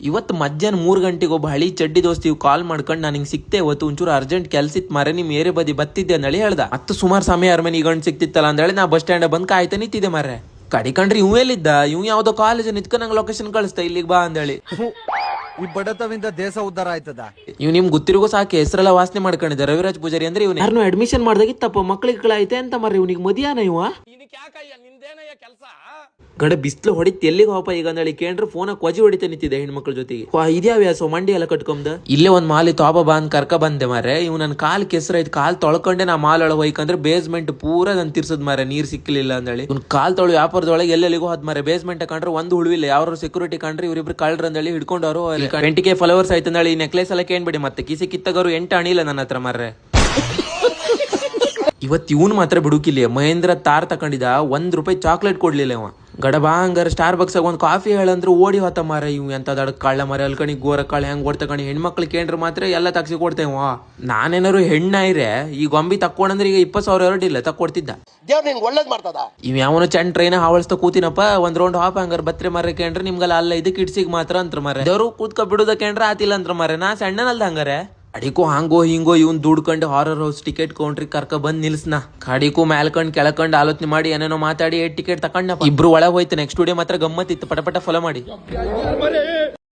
ಇವತ್ತು ಮಧ್ಯಾಹ್ನ ಮೂರು ಗಂಟೆಗೆ ಒಬ್ಬ ಹಳಿ ಚಡ್ಡಿ ದೋಸ್ತಿ ಕಾಲ್ ಮಾಡ್ಕೊಂಡು ನಾನು ಹಿಂಗೆ ಸಿಕ್ತೆ, ಇವತ್ತು ಒಂಚೂರು ಅರ್ಜೆಂಟ್ ಕೆಲಸ ಇತ್ತು ಮಾರೆ ನಿಮ್ ಏರಿ ಬದಿ ಬತ್ತಿದ್ದೆ ಅಂದೇಳಿ ಹೇಳ್ದ. ಹತ್ತು ಸುಮಾರು ಸಮಯ ಅರ್ಮನಿ ಗಂಟು ಸಿಕ್ತಿತ್ತಲ್ಲ ಅಂದೇಳಿ ನಾ ಬಸ್ ಸ್ಟ್ಯಾಂಡ್ ಬಂದು ಕಾಯ್ತಾ ನಿಂತಿದ್ದೆ ಮಾರೆ ಕಡಿಕಂಡ್ರಿ ಇವ್ ಎಲ್ಲಿದ್ದ? ಇವ್ ಯಾವ್ದೋ ಕಾಲೇಜ್ ನಿತ್ಕ ನಂಗೆ ಲೊಕೇಶನ್ ಕಳಿಸ್ತಾ ಇಲ್ಲಿಗೆ ಬಾ ಅಂದೇಳಿ ಈ ಬಡತವಿಂದ ದೇಶ ಉದ್ಧಾರ ಆಯ್ತದ? ಇವ್ ನಿಮ್ ಗೊತ್ತಿರಿಗೂ ಸಾಕು ಹೆಸರೆಲ್ಲ ವಾಸನೆ ಮಾಡ್ಕೊಂಡಿದ್ದೆ ರವಿರಾಜ್ ಪೂಜಾರಿ ಅಂದ್ರೆ ಇವ್ನ. ಯಾರನ್ನು ಅಡ್ಮಿಷನ್ ಮಾಡ್ದಾಗಿತ್ತಪ್ಪ ಮಕ್ಳಿಗೆ ಕಳಾಯ್ತೆ ಅಂತ ಮರ್ರಿ ಇವ್ನಿಗೆ ಮದಿಯಾನ ಇವ? ಗಡ ಬಿಸ್ಲು ಹೊಡಿತ್ ಎಲ್ಲಿಗೆ ಹೋಪ ಈಗ ಅಂದ್ರೆ ಕೇಂದ್ರ ಫೋನ ಕ್ವಜಿ ಹೊಡಿತ ನಿಂತಿದೆ ಹೆಣ್ಮಕ್ಳ ಜೊತೆಗೆ. ವಾ ಇದ್ಯಾವ್ಯಾಸೋ ಮಂಡಿ ಎಲ್ಲ ಕಟ್ಕೊಂಡ ಇಲ್ಲೇ ಒಂದ್ ಮಾಲಿ ತೋಪ ಬಂದ್ ಕರ್ಕ ಬಂದೆ ಮಾರೆ ಇವ್ ನನ್ ಕಾಲ್ ಕೆಸರೈತ್ ಕಾಲ್ ತೊಳ್ಕೊಂಡೆ ನಾ ಮಾಲ್ ಒಳಗೆ ಹೋಯ್ಕಂದ್ರೆ ಬೇಸ್ಮೆಂಟ್ ಪೂರ ನನ್ ತಿರ್ಸದ್ ಮಾರೆ ನೀರ್ ಸಿಕ್ಕಿಲ್ಲ ಅಂದಳಿ ಇವ್ನ ಕಾಲ್ ತೊಳು ವ್ಯಾಪಾರದೊಳಗೆ ಎಲ್ಲೆಲ್ಲಿಗೂ ಹೋದ್ ಮಾರೆ ಬೇಸ್ಮೆಂಟ್ ಕಂಡ್ರೆ ಒಂದು ಹುಳುವಿಲ್ಲ ಯಾರು ಸೆಕ್ಯೂರಿಟಿ ಕಂಡ್ರೆ ಇವ್ರಿಬ್ರು ಕಳ್ರ ಅಂದೇಳಿ ಹಿಡ್ಕೊಂಡವರು ಟ್ವೆಂಟಿ ಕೆ ಫಾಲೋವರ್ಸ್ ಆಯ್ತು ಅಂದ್ರೆ ಈ ನೆಕ್ಲೆಸ್ ಎಲ್ಲ ಬಿಡಿ ಮತ್ತೆ. ಕಿಸಿ ಕಿತ್ತಗರು ಎಂಟು ಅಣಿಲ್ಲ ನನ್ನ ಹತ್ರ ಮಾರ್ರೆ. ಇವತ್ತು ಇವನ್ ಮಾತ್ರ ಬಿಡುಕಿಲ್ಲ. ಮಹೇಂದ್ರ ತಾರ್ ತಕೊಂಡಿದ ಒಂದ್ ರೂಪಾಯಿ ಚಾಕ್ಲೇಟ್ ಕೊಡ್ಲಿಲ್ಲ ಅವ ಗಡಬಾ ಹಂಗಾರೆ ಸ್ಟಾರ್ ಬಕ್ಸ್ ಒಂದು ಕಾಫಿ ಹೇಳಂದ್ರೆ ಓಡಿ ಹೊತ್ತ ಮಾರ ಇವ್ ಎಂತ ದಡ ಕಳ್ಳ ಮರ ಅಲ್ಕಣಿ ಗೋರ ಕಳ್ಳ ಹೆಂಗ್ ಕಣಿ? ಹೆಣ್ಮಕ್ಳು ಕೇಂದ್ರ ಮಾತ್ರ ಎಲ್ಲ ತಗ್ಸಿ ಕೊಡ್ತೇವ ನಾನೇನಾರು ಹೆಣ್ಣಾಯ್ರೆ ಈ ಗೊಂಬಿ ತಕ್ಕೊಂಡ್ರೆ ಈಗ ಇಪ್ಪತ್ತು ಸಾವಿರ ಹೊರಡಿಲ್ಲ ತಕ್ಕೊಡ್ತಿದ್ದ. ಒಳ್ಳೇದ್ ಮಾಡ್ತದ? ಇವ್ ಯಾವನು ಚಂಡ್ ಟ್ರೈನ್ ಹಾವಳಿಸ್ತಾ ಕೂತಿನಪ್ಪ ಒಂದ್ ರೌಂಡ್ ಹಾಪ್ ಹಂಗಾರ ಬತ್ರೆ ಮರ ಕೇಂದ್ರ ನಿಮ್ಗೆಲ್ಲ ಅಲ್ಲ ಇದಕ್ಕೆ ಇಡ್ಸಿಗ್ ಮಾತ್ರ ಅಂತ ಮರ ದೇವ್ರು ಕೂತ್ಕ ಬಿಡುದ ಕೇಂದ್ರ ಆತಿಲ್ಲ ಅಂತ ಮರ ನಾ ಸಣ್ಣನಲ್ದ ಹಂಗಾರೆ. ಅಡಿಕೋ ಹಂಗೋ ಹಿಂಗೋ ಇವ್ನು ದುಡ್ಕೊಂಡು ಹಾರರ್ ಹೌಸ್ ಟಿಕೆಟ್ ಕೌಂಟ್ರಿ ಕರ್ಕ ಬಂದ್ ನಿಲ್ಸ್ನ. ಕಾಡಿಕೋ ಮ್ಯಾಲ್ಕಂಡ್ ಕೆಳಕಂಡ್ ಆಲೋಚನೆ ಮಾಡಿ ಏನೇನೋ ಮಾತಾಡಿ ಟಿಕೆಟ್ ತಕೊಂಡ್ನಪ್ಪ. ಇಬ್ರು ಒಳಗೆ ಹೋಯ್ತು ನೆಕ್ಸ್ಟ್ ಸ್ಟುಡಿಯೋ ಮಾತ್ರ ಗಮ್ಮತ್ ಇತ್ತು. ಪಟ ಪಟ ಫಾಲೋ ಮಾಡಿ.